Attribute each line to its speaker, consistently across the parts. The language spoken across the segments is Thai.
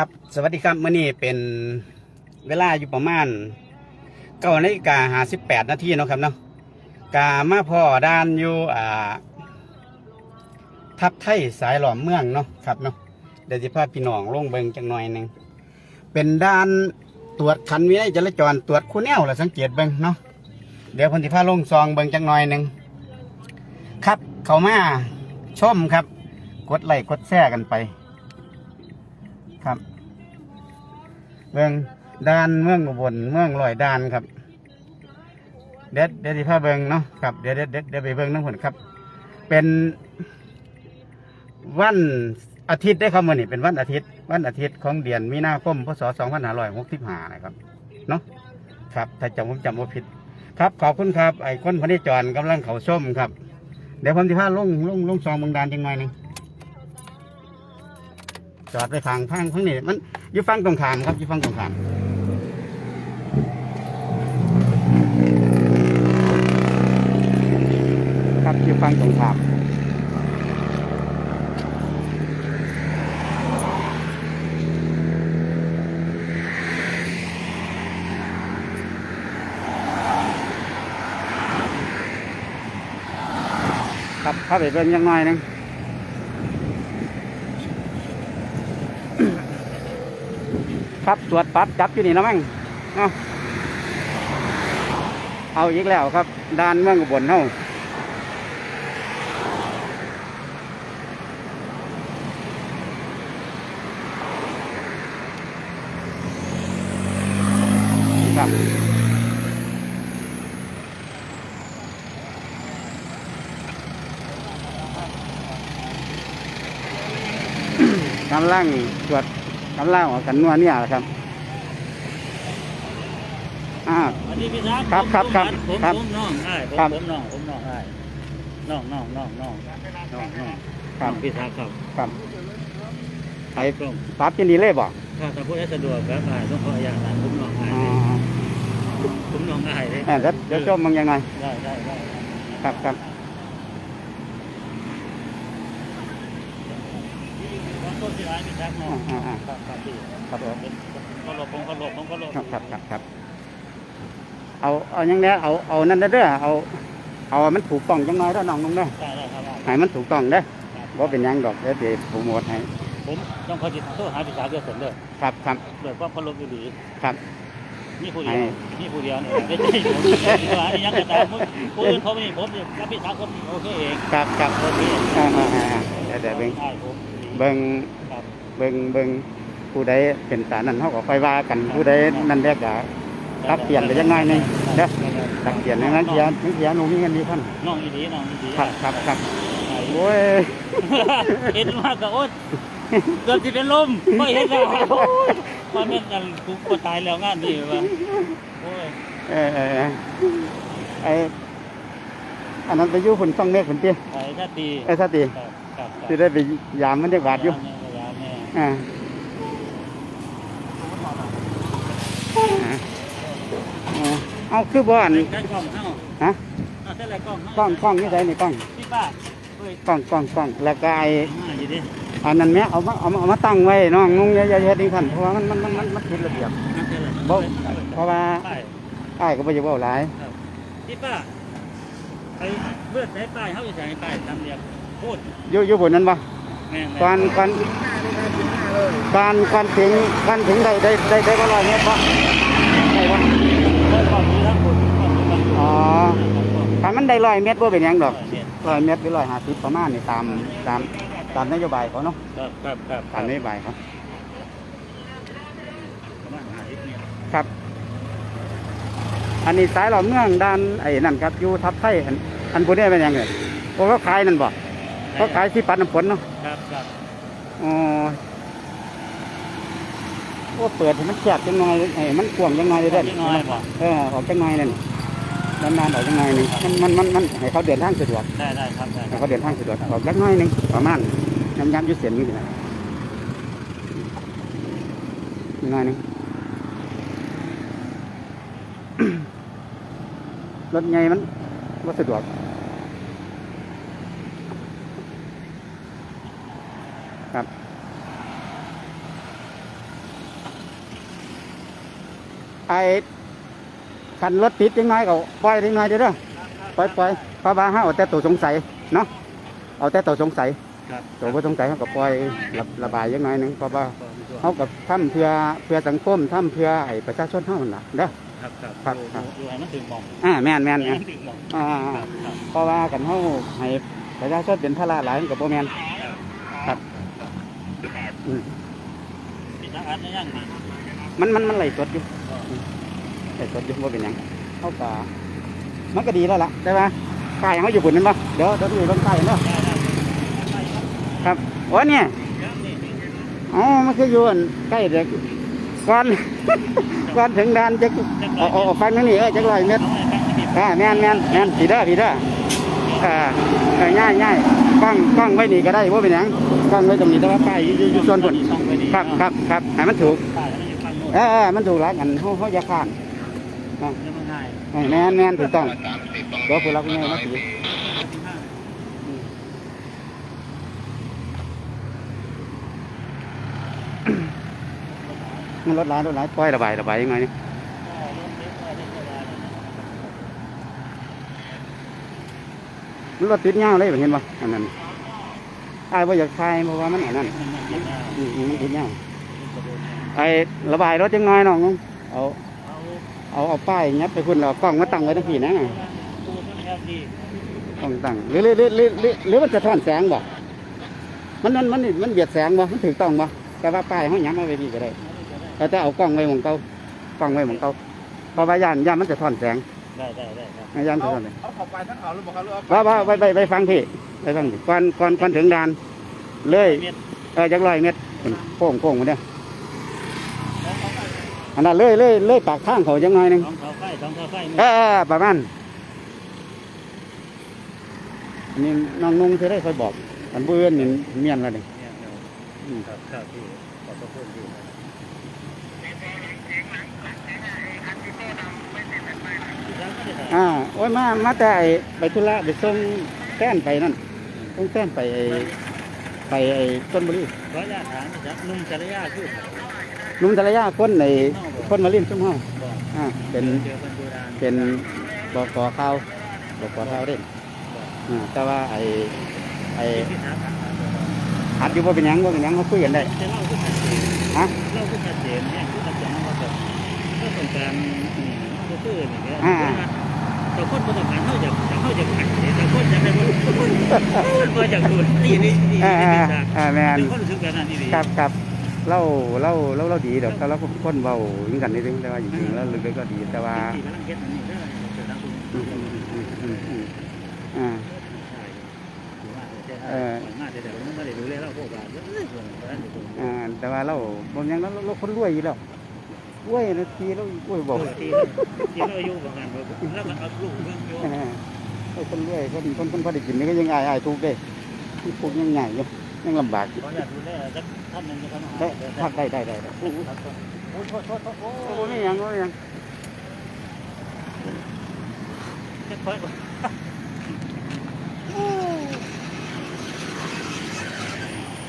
Speaker 1: ครับ สวัสดีครับมื่อนี้เป็นเวลาอยู่ประมาณเก้านาฬิกาหาสิบแปดนาทีเนาะครับเนาะกามาพ่อด้านอยู่อ่าทับไทยสายหล่อมเมืองเนาะครับเนาะเดี๋ยวจะพาพี่น้องลงเบิงจังหน่อยหนึ่งเป็นด้านตรวจคันวินัยจราจรตรวจคู่แนวแหละสังเกตเบิงเนาะเดี๋ยวเพนธิพาลงซองเบิงจังหน่อยหนึ่งครับ เขามาชมครับ กดไลค์กดแชร์กันไป ครับ เมืองด้านเมืองอุบลเมืองลอยด้านครับ เด็ดเด็ดที่พาเบิงเนาะครับเดี๋ยวเด็ดเด็ดเดี๋ยวไปเบิงน้ำผลครับ เป็นวันอาทิตย์ได้ครับมื่อนี้เป็นวันอาทิตย์ วันอาทิตย์ของเดือนมีนาคมพศ2565นะครับเนาะครับถ้าจำผมจำว่าผิด ครับขอบคุณครับไอ้คนพนิจรกำลังเขาชมครับ เดี๋ยวผมจะพาลงลงลงซองเมืองดานจังหน่อยนึง จอดไปทางทางข้างนี้มันอยู่ฟังตรงขามครับอยู่ฟังตรงขามครับอยู่ฟังตรงขามครับเข้าไปเป็นยังไงนึง ครับตรวจปรับจับอยู่นี่นะมั้งเนาะเอาอีกแล้วครับด้านเมืองอุบลเฮาครับกำลังตรวจ กำลังออกกันนัวเนี่ยแหละครับอ่า
Speaker 2: สวัสดีพี่ครับ
Speaker 1: ครับครับครับ
Speaker 2: ผม
Speaker 1: ครับ
Speaker 2: ผมน้องไอ้ผม
Speaker 1: ครับ
Speaker 2: ผมน้องผมน้องไอ้น้องน้องน้องน้องน้องน้อง
Speaker 1: ครับ
Speaker 2: พี่ทักครับ
Speaker 1: ครับไอ้
Speaker 2: ตรง
Speaker 1: ปรับยินดีเลยบ่
Speaker 2: ถ้าถ้าพูดให้สะดวกครับไอ้ต้องขออนุญาตนะผมน้องไอ้
Speaker 1: อ๋อ
Speaker 2: ผมน้องไอ้เลย
Speaker 1: แหม่เดี๋ยวเดี๋ยวชมมึงยังไง
Speaker 2: ได้ได้ได้
Speaker 1: ครับครับ
Speaker 2: ที่ร้านพี่แทักน้อง
Speaker 1: อ่าอ่า
Speaker 2: ครับครับพี่
Speaker 1: ครับผม
Speaker 2: เป็นเขาหลบผมเขาหลบผมเขาหลบ
Speaker 1: ครับครับครับครับเอาเอายังไงเอาเอานั่นได้เด้อเอา เอามันถูกต้องจังน้อยเด้อน้องนุ่งเด้อ
Speaker 2: ได้ได้ครับได้
Speaker 1: ให้มันถูกต้องเด้อ
Speaker 2: ครับ
Speaker 1: บ่เป็นหยังดอกเดี๋ยวสิโปรโมทให้
Speaker 2: ผมต้องขอจิตโทษหาพี่สาวเดือดเสร็จเลย
Speaker 1: ครับครับ
Speaker 2: เดือดความเคารพอยู่ดี
Speaker 1: ครับ
Speaker 2: นี่ผู้เดียวนี่ผู้เดียวเนี่ยไม่ใช่ผมที่ว่าอันนี้ยังกระตามผู้อื่นเขาไม่นี่ผมเนี่ยกับพี่สาวคนโอเคเอง
Speaker 1: ครับครับ
Speaker 2: โอเค
Speaker 1: อ่าอ่าอ่าเดี๋ยวเดี๋ยวเบิ่ง
Speaker 2: ใช่ผม
Speaker 1: เบิ่ง เบิ่งเบิ่งผู้ใดเป็นสารนั้นเขาก็ค่อยว่ากันผู้ใดนั่นเรียกก็ตักเปลี่ยนไปยังไงนี่เด้อตักเปลี่ยนอย่างนั้นเสียถึงเสียหนูมีเงินดีท่าน
Speaker 2: น้องอีดีน้องอีดี
Speaker 1: ครับครับครับ
Speaker 2: ใช่
Speaker 1: โอ้ย
Speaker 2: เห็นมากก็โอ๊ยเกือบจะเป็นลมไม่เห็นแล้วโอ๊ยมาเม่นกันกูก็ตายแล้วงานดีว่ะโอ้ย
Speaker 1: เออเออเออไออันนั้นไปอยู่ฝุ่นซ่องเมฆฝุ่นเตี้ย
Speaker 2: ไอ้ชาติ
Speaker 1: ไอ้สติ
Speaker 2: ครับครับครับ
Speaker 1: ที่ได้ไปยามมันได้บาดอยู่
Speaker 2: ยามแม่
Speaker 1: อ่าอ่าเอาคือบ่อัน
Speaker 2: ใช้กล้องเข้า
Speaker 1: ฮะ
Speaker 2: เอาใช้อะไรกล้อง
Speaker 1: กล้องกล้องนี่ใส่นี่กล้อง
Speaker 2: พี่ป้าเฮ้ย
Speaker 1: กล้องกล้องกล้องแล้วก็ไอ
Speaker 2: มาอยู่ดิ
Speaker 1: อันนั้นแม่เอามาเอามาเอามาตั้งไว้น้องนุ่งอย่าอย่าเฮ็ดอีกคันเพราะว่ามันมันมันมันมันผิดระเบียบ
Speaker 2: นั่นคืออะไร
Speaker 1: บ่เพราะว่า
Speaker 2: ป้าย
Speaker 1: อ้ายก็บ่อยากเว้าหลาย
Speaker 2: ครับพี่ป้าไอ้เบื่อใช้ป้ายเขาจะใช้ป้ายทำเรียกพูด
Speaker 1: อยู่อยู่บนนั้นบ่
Speaker 2: แม่ง
Speaker 1: ก่อนก่อนก่อนก่อนถึงก่อนถึงได้ได้ได้ได้บ่ร้อยเมตรบ่ได้บ่
Speaker 2: เริ่มก่อนนี้แล้วพูดก่อนนี้ก่อน
Speaker 1: อ๋อถ้ามันได้ร้อยเมตรบ่เป็นหยังดอก
Speaker 2: เนี่ย
Speaker 1: ร้อยเมตรหรือร้อยห้าสิบประมาณนี่ตามตามตามนโยบายเขาเนาะ
Speaker 2: ครับครับครับ
Speaker 1: ตามนโยบายเขา
Speaker 2: ประมาณห้าสิบเนี่ย
Speaker 1: ครับ อันนี้สายหล่อเมืองด้านไอ้นั่นครับอยู่ทับไทยอันอันพวกนี้เป็นหยังไงพวกเขาขายนั่นบ่ เขาขายที่ปัดน้ำฝนเนาะ
Speaker 2: ครับครับ
Speaker 1: อ๋อโอ้เปิดให้มันแคบจังหน่อยให้มันกว้างจังหน่อยเลยเด้อ
Speaker 2: นิดหน้อยบอก
Speaker 1: เออออกจังหน่อยนั่นนานๆออกจังหน่อยหนึงมันมันมันมันให้เขาเดินทางสะดวก
Speaker 2: ได้ได้ครับได้
Speaker 1: ให้เขาเดินทางสะดวกออกจักหน่อยหนึงประมาณย้ำย้ำอยุ่เสียนนี่นะหน่อยหนึงรถไงมันว่าสะดวก ไอ้คันรถติดยังไงก็ปล่อยยังไงเด้อเด้อปล่อยปล่อยเพราะว่าเฮาเอาแต่ตัวสงสัยเนาะเอาแต่ตัวสงสัย
Speaker 2: ครับ
Speaker 1: ตัวบ่สงสัยเฮาก็ปล่อยระระบายยังไงนึงเพราะว่าเฮากับทำเพื่อเพื่อสังคมทำเพื่อให้ประชาชนเฮานั่นล่ะเด้อ
Speaker 2: ครับครับ
Speaker 1: ครับครับ
Speaker 2: อยู่ให้มันถึงหมอง
Speaker 1: อ่าแม่นแม่น
Speaker 2: ให้
Speaker 1: แม่น
Speaker 2: มันถึงหมอง
Speaker 1: อ่า
Speaker 2: ครับครับ
Speaker 1: เพราะว่ากันเฮาให้ประชาชนเป็นภาระหลายมันก็บ่แม่นครับอืม
Speaker 2: ปิดทางอันนี้ยัง
Speaker 1: มันมันมันไหลสดอยู่ ไหลสดอยู่บ่เป็นหยังเฮาก็มันก็ดีแล้วล่ะแต่ว่าป้ายเฮาอยู่บนนั้นบ่เดี๋ยวเดี๋ยวดูเบิ่งป้ายเนาะ
Speaker 2: ได้ได้
Speaker 1: ครับโอ้เนี่ย
Speaker 2: ครับนี่นี่
Speaker 1: อ๋อมันคืออยู่อันใกล้เด็กก่อนก่อนถึงด่านจักเอาเอาเอาฟังนั่นนี่เออจักร้อยเมตร
Speaker 2: เอาให้ฟังนิด
Speaker 1: อ่าแม่นแม่นแม่นผีเด้อผีเด้ออ่าเออง่ายง่ายกล้องกล้องไว้นี่ก็ได้ว่าเป็นหยังกล้องไว้ตรงนี้แต่ว่าป้ายอยู่อยู่อยู่ส่วนบน
Speaker 2: ช่องไปดี
Speaker 1: ครับครับครับให้มันถูก
Speaker 2: ป้ายแล้วอยู่ข้างโน้น
Speaker 1: เออเออมันถูกแล้วกันเขาเขาอย่าข้าม
Speaker 2: เนี่ยมันง่าย
Speaker 1: ให้แม่นแม่นถูกต้องเดี๋ยวผู้รับง่ายมาถือมันรถหลายรถหลายปล่อยระบายระบายยังไงนี่มันรถติดเงาเลยเห็นป่ะอันนั้นอายว่าอยากทายเพราะว่ามันอันนั้นอืมมันติดเงาไอ้ระบายรถจังน้อยน้องเอา เอาเอาป้ายยัดไปคุณเรากล้องมาตั้งไว้ทั้งทีนะกล้องตั้งหรือหรือหรือหรือหรือหรือมันจะท่อนแสงบ่มันมันมันมันเบียดแสงบ่มันถูกต้องบ่แต่ว่าป้ายเขายัดมาไว้ดีก็ได้แต่ถ้าเอากล้องไว้หมองเก่ากล้องไว้หมองเก่าเพราะว่าย่านย่านมันจะท่อนแสง
Speaker 2: ได้ได้ได้ครับ
Speaker 1: ย่านจะท่อนแสง
Speaker 3: เอาเข้าไปทั้งเขาหรือเปล่าครับหรือเอา
Speaker 1: ว่าว่าไปไปไปฟังพี่ไปฟังพี่ก่อนก่อนก่อนถึงด่านเลย
Speaker 2: เม็ด
Speaker 1: เออจักร้อยเมตรโค้งโค้งมาเนี่ย อันนั้นเลยเลยเลยปากทางเขาจังหน่อยหนึง
Speaker 2: สองเสาไฟสองเสาไฟ
Speaker 1: เออเออประมาณอันนี้น้องนุ่งจะได้คอยบอกอันเบื่อนนี่เมียนแล้วนี่
Speaker 2: เนี่ยเดี๋ยว
Speaker 1: อืม
Speaker 2: ครับครับพี่ขอบพระคุณพี่ครับไม่ได้ถ่าย
Speaker 1: อ่าโอ้ยมามาแต่ไอ้ไปธุระไปส่งแป้นไปนั่นส่งแป้นไปไอ้ไปไอ้ต้นบุรี
Speaker 2: ขออนุญาตถามนะครับนุ่มจริยาคือใคร
Speaker 1: ลุงทะเลยาคนในคนมาเล่นชุ่มห้อง
Speaker 2: บอก
Speaker 1: อ่าเป็น
Speaker 2: เจอคนโบราณ
Speaker 1: เป็นบกข้าวบกข้าวเล่น
Speaker 2: บอก
Speaker 1: อ่าแต่ว่าไอ้ไอ้
Speaker 2: ที่ถามหา
Speaker 1: หัดอยู่ว่าเป็นหยังว่าเป็นหยังเขาคุยกันได้
Speaker 2: จะเล่าคือชัดเจน
Speaker 1: ฮะ
Speaker 2: เล่าคือชัดเจนเนี่ยคือชัดเจนว่าแบบเรื่องของการอืมก็คืออย่างเงี้ยแต่คนประสบการณ์เขาจะเขาจะขัดแต่คนจะเป็นคนมาจากดูนี่นี่นี่
Speaker 1: อ่า
Speaker 2: นี่
Speaker 1: อ่า
Speaker 2: นี่
Speaker 1: อ่าแมน
Speaker 2: เป็นคนรู้สึกแบบนั้นนี่ดี
Speaker 1: ครับครับ เล่าเล่าเล่าเล่าดีดอกแต่เราก็คนเบายิ่งกันนิดนึงแต่ว่าจริงๆแล้วลึกๆก็ดีแต่ว่า
Speaker 2: ที่กำลังเก็ตอันนี้เด้อเจอทางคุณ
Speaker 1: อืมอืมอืมอืมอืมอ่า
Speaker 2: เออมาแต่แต่ไม่ได้ดูแลเราพวกบ้านเยอะเลยคนนั้นอยู่
Speaker 1: อ่าแต่ว่าเราบางอย่างเราเราคนรวยอยู่แล้วรวยนาทีเรารวยบอก
Speaker 2: ที่ที่เราอยู่กับงานแล้วมันเอาลูกเมืองอยู่
Speaker 1: อ่าเราคนรวยคนคนคนพอได้กินนี่ก็ยังอายอายทุกข์เด้ที่พวกยังใหญ่อยู่ ยังลำบากอยู่
Speaker 2: ขออยากดูแลสักท่านหนึ่งจะทำ
Speaker 1: ได้พักได้ได้ได้ได้
Speaker 2: โอ้โหโอ้โหโทษโทษโอ้
Speaker 1: โอ้
Speaker 2: โห
Speaker 1: ไม่ยังไม่ยัง
Speaker 2: เจ็บเพิ่ม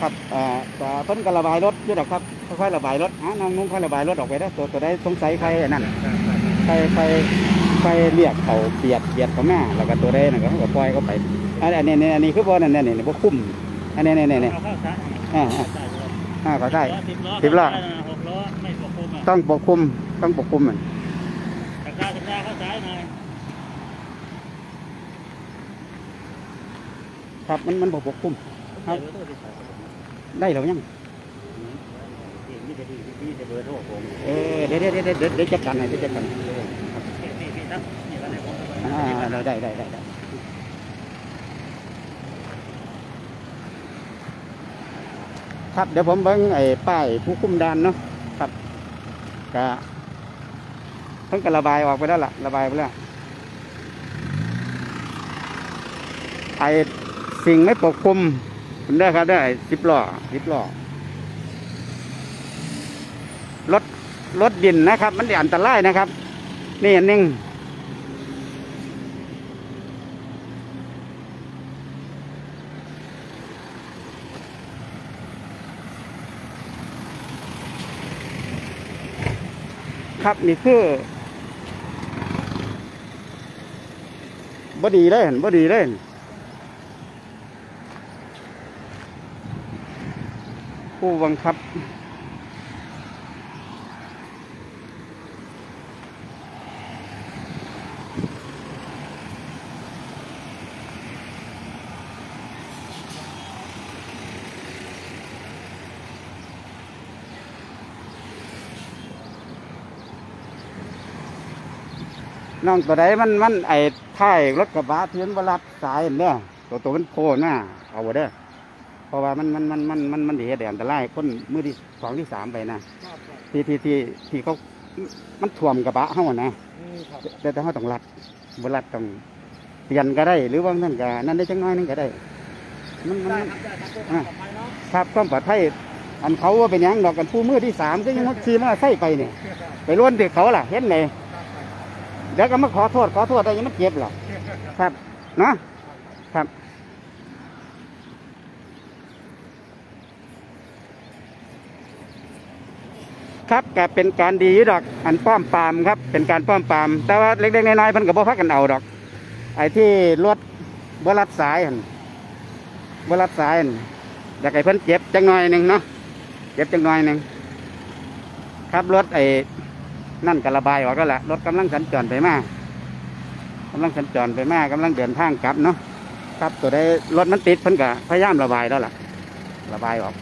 Speaker 1: ครับอ่าก็เพิ่นก็ระบายรถอยู่ดอกครับค่อยๆระบายรถหาน้องนุ่งค่อยระบายรถออกไปได้อตัวตัวได้สงสัยใครอันนั่นไปไปไปเรียกเขาเบียดเบียดเขาแม่แล้วก็ตัวได้นั่นก็เขาก็ปล่อยเขาไปอันอันนี้อันนี้คือบ่นั่นนี่นี่บ่คุ้ม อันนี้นี่นี่นี่
Speaker 2: เอาเข้าซ้าย
Speaker 1: อ่า อ่าอ่าเขาใช่
Speaker 2: สิบล้อ หกล้อไม่ปกคลุมอะ
Speaker 1: ต้องปกคุมต้องปกคุมมัน
Speaker 2: ตะกร้าตะกร้าเข้าซ้ายหน่อย
Speaker 1: ครับมันมันบ่ปกคุม
Speaker 2: ครับเบอร์โทรที่สาย
Speaker 1: ได้แล้วยัง
Speaker 2: นี่จะดีนี่จะเบอร์โทรผม
Speaker 1: เออเดี๋ยวเดี๋ยวเดี๋ยวเดี๋ยวเดี๋ยวจัดการให้เดี๋ยวจัดการ
Speaker 2: นี่พี่ครับนี่วันนี้ผม
Speaker 1: อ่าได้ได้ได้ได้ได้ ครับเดี๋ยวผมเบิ่งไอ้ป้ายผู้คุมด่านเนาะครับก็เพิ่งกระบายออกไปแล้วล่ะ ระบายไปแล้วไอ้สิ่งไม่ปกคลุมผมได้ครับได้สิบล้อสิบล้อรถรถดินนะครับ มันอันตรายนะครับ นี่อันนึง ครับนี่คือบอดีเล่นบอดีเล่นผู้บังคับ น้องตัวใดมันมันไอ้ท้ายรถกระบะที่มันบรัดสายเนี่ยตัวตัวมันโผล่หน้าเอาบ่เด้อเพราะว่ามันมันมันมันมันมันดีแดอันตรายคนมือที่สองที่สามไปนะที่ที่ที่ที่เขามันถ่วมกระบะเขาอะนะแต่แต่เขาต้องรัดบรัดต้องเปลี่ยนก็ได้ หรือว่านั่นก็นั่นได้จังน้อยนึงก็ได้มันมัน
Speaker 2: ได้
Speaker 1: มัน
Speaker 2: ครับได้ครับปลอดภัยเนาะ
Speaker 1: ครับความปลอดภัยอันเขาว่าเป็นหยังดอกกันผู้มือที่สามก็ยังมักขี่มาใส่ไปเนี่ยไปล้วนเด็กเขาล่ะเห็นไหม เดี๋ยวก็มาขอโทษขอโทษอะไรยังมันเจ็บหรอกครับเนาะครับครับก็เป็นการดีอยู่ดอกอันป้อมปรามครับ เป็นการป้อมปราม แต่ว่าเล็กๆน้อยๆเพิ่นก็บ่พักกันเอาดอก ไอ้ที่รถบรัดสายหั่นบรัดสายหั่นอยากให้เพิ่นเจ็บจังหน่อยหนึ่งเนาะเจ็บจังหน่อยหนึ่งครับรถไอ้ นั่นกระบายออกแล้วแหละรถกำลังสัญจรไปมากำลังสัญจรไปมากำลังเดินทางกลับเนาะครับตัวได้รถมันติดเพิ่นก็พยายามระบายแล้วล่ะ ระบายออก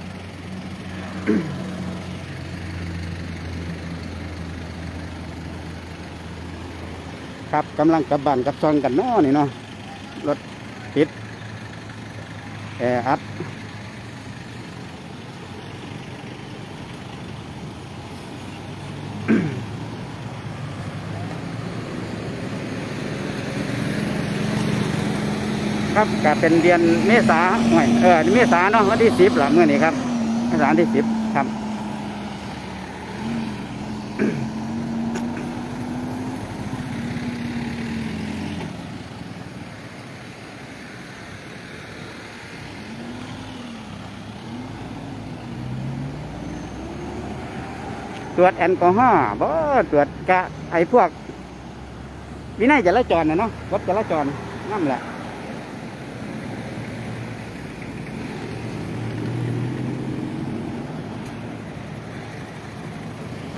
Speaker 1: ครับกำลังกลับบ้านกลับซองกันเนาะนี่เนาะรถติดแออัด ครับก็เป็นเดือนเมษาหน่วยเออเมษาเนาะวันที่สิบหละเมื่อนี้ครับเมษาที่สิบครับตรวจแอลกอฮอล์บ่ตรวจกะไอพวกวินัยจราจรนะเนาะรถจราจรนั่นแหละ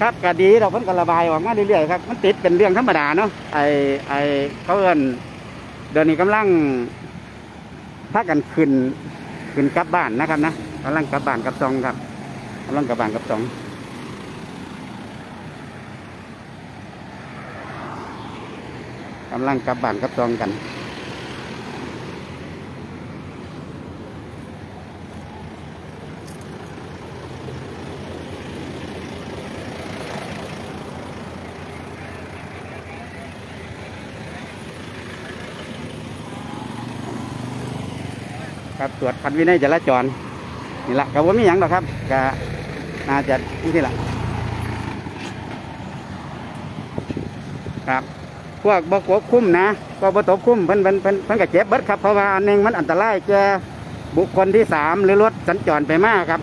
Speaker 1: ครับก็ดีเราเพิ่นก็ระบายออกมาเรื่อยๆครับมันติดเป็นเรื่องธรรมดาเนาะไอ้ไอ้เขาเอิ้นเดี๋ยวนี้กำลังพากันขึ้นขึ้นกลับบ้านนะครับนะกำลังกลับบ้านกลับซองครับกำลังกลับบ้านกลับซองกำลังกลับบ้านกลับซองกัน ครับตรวจพันวินัยจราจรนี่ละกับว่ามีหยังหรอกครับก็น่าจะนี่แหละครับพวกบกวบคุ้มนะก็บตบคุ้มเพิ่นเพิ่นเพิ่นเพิ่นก็เจ็บเบิดครับเพราะว่าอันนึงมันอันตรายแกบุคคลที่สามหรือรถสัญจรไปมากครับ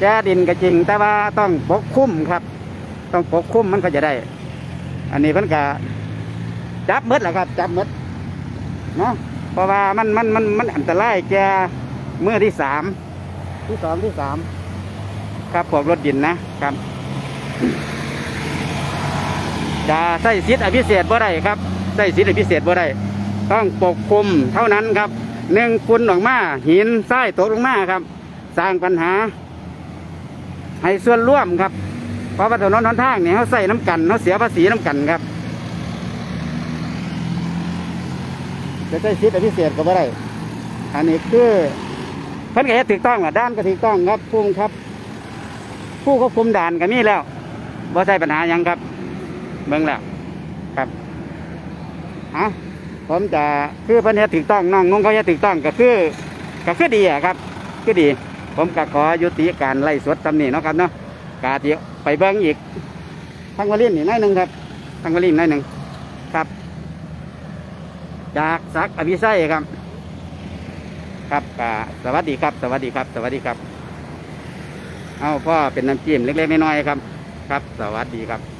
Speaker 1: แกดินก็จริง แต่ว่าต้องปกคุ้มครับ ต้องปกคุ้มมันก็จะได้ อันนี้เพิ่นก็จับหมดแหละครับ จับหมดเนาะ เพราะว่ามันมันมันมันอันตรายแก่เมื่อที่สามที่สองที่สามครับพวกรถดินนะครับจะใส่สิทธิอภิเศษบ่ได้ครับใส่สิทธิอภิเศษบ่ได้ต้องปกคลุมเท่านั้นครับหนึ่งฝุ่นออกมาหินทรายตกลงมาครับ สร้างปัญหา ให้ส่วนร่วมครับเพราะว่าถนนหนทางเนี่ยเขาใส่น้ำกันเขาเสียภาษีน้ำกันครับ จะใช้สิทธิอภิเศษก็บ่ได้ อันนี้คือเพิ่นก็เฮ็ดถูกต้องอะด้านก็ถูกต้องครับพุ่งครับ ผู้ควบคุมด่านก็มีแล้วบ่ใช่ปัญหายังครับ เบิ่งแล้วครับอะผมจะคือเพิ่นเฮ็ดถูกต้องน้องนุ่งเขาเฮ็ดถูกต้องก็คือก็คือดีอะครับ คือดี ผมก็ขอยุติการไล่สดตำหนี้เนาะครับเนาะกาที่ไปเบิ่งอีกทางวาลินนี่หน้อยหนึ่งครับทางวาลินน้อยหนึ่งครับ จากซักอภิไสครับ ครับกสวัสดีครับ สวัสดีครับ สวัสดีครับ เอาพ่อเป็นน้ำจิ้มเล็กๆน้อยๆครับ ครับ สวัสดีครับ